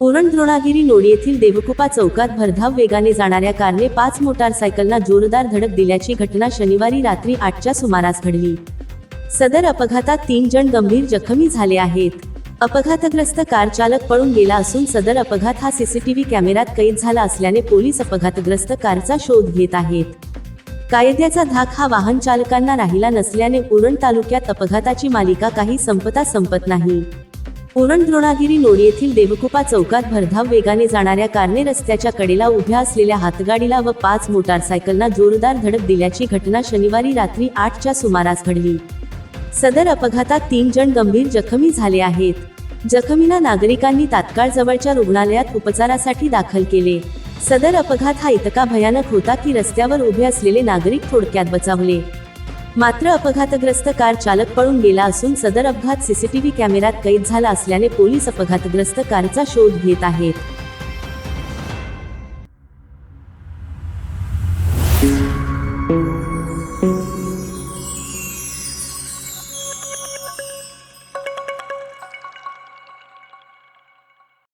पुरण द्रोणागिरी नोडी येथील देवकुपा चौकात भरधाव वेगाने जाणाऱ्या कारने पाच मोटारसायकलना जोरदार धडक दिल्याची घटना शनिवारी रात्री आठच्या सुमारास घडली. सदर अपघातात तीन जण गंभीर जखमी झाले आहेत. अपघातग्रस्त कार चालक पळून गेला असून सदर अपघात हा सीसीटीव्ही कॅमेऱ्यात कैद झाला असल्याने पोलीस अपघातग्रस्त कारचा शोध घेत आहेत. कायद्याचा धाक हा वाहन चालकांना राहिला नसल्याने उरण तालुक्यात अपघाताची मालिका काही संपता संपत नाही. पुरण द्रोणागिरी नोड येथील देवकुपा चौकात भरधाव वेगाने जाणाऱ्या कारने रस्त्याच्या कडेला उभ्या असलेल्या हातगाडीला व पाच मोटारसायकलना जोरदार धडक दिल्याची घटना शनिवारी रात्री आठच्या सुमारास घडली. सदर अपघातात तीन जण गंभीर जखमी झाले आहेत. जखमींना नागरिकांनी तात्काळ जवळच्या रुग्णालयात उपचारासाठी दाखल केले. सदर अपघात हा इतका भयानक होता की रस्त्यावर उभे असलेले नागरिक थोडक्यात बचावले. मात्र अपघातग्रस्त कार चालक पळून गेला असून सदर अपघात सीसीटीव्ही कॅमेऱ्यात कैद झाला असल्याने पोलीस अपघातग्रस्त कारचा शोध घेत आहेत. thank you